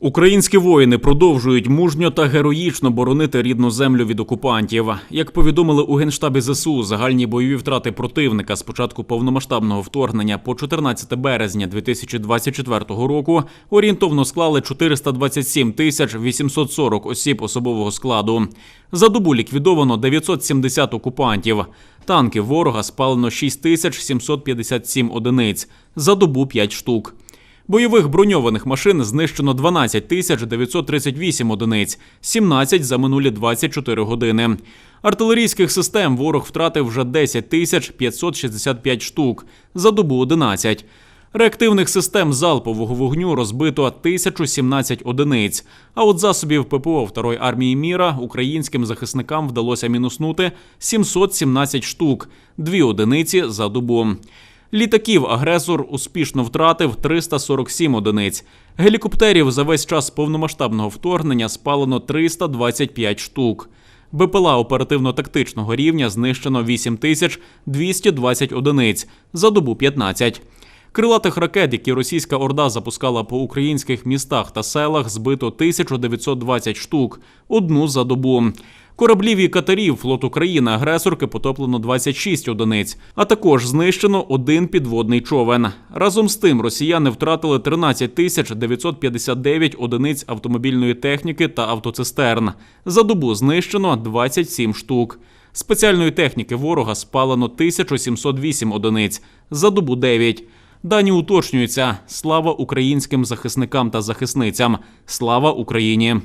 Українські воїни продовжують мужньо та героїчно боронити рідну землю від окупантів. Як повідомили у генштабі ЗСУ, загальні бойові втрати противника з початку повномасштабного вторгнення по 14 березня 2024 року орієнтовно склали 427 тисяч 840 осіб особового складу. За добу ліквідовано 970 окупантів. Танків ворога спалено 6 тисяч 757 одиниць. За добу 5 штук. Бойових броньованих машин знищено 12 тисяч 938 одиниць, 17 за минулі 24 години. Артилерійських систем ворог втратив вже 10 тисяч 565 штук, за добу 11. Реактивних систем залпового вогню розбито 1017 одиниць. А от засобів ППО Второї армії міра українським захисникам вдалося мінуснути 717 штук, дві одиниці за добу. Літаків агресор успішно втратив 347 одиниць. Гелікоптерів за весь час повномасштабного вторгнення спалено 325 штук. БПЛА оперативно-тактичного рівня знищено 8220 одиниць, за добу 15. Крилатих ракет, які російська орда запускала по українських містах та селах, збито 1920 штук, одну за добу. Кораблів і катерів флот України агресорки потоплено 26 одиниць, а також знищено один підводний човен. Разом з тим росіяни втратили 13 тисяч 959 одиниць автомобільної техніки та автоцистерн. За добу знищено 27 штук. Спеціальної техніки ворога спалено 1708 одиниць, за добу 9. Дані уточнюються. Слава українським захисникам та захисницям. Слава Україні!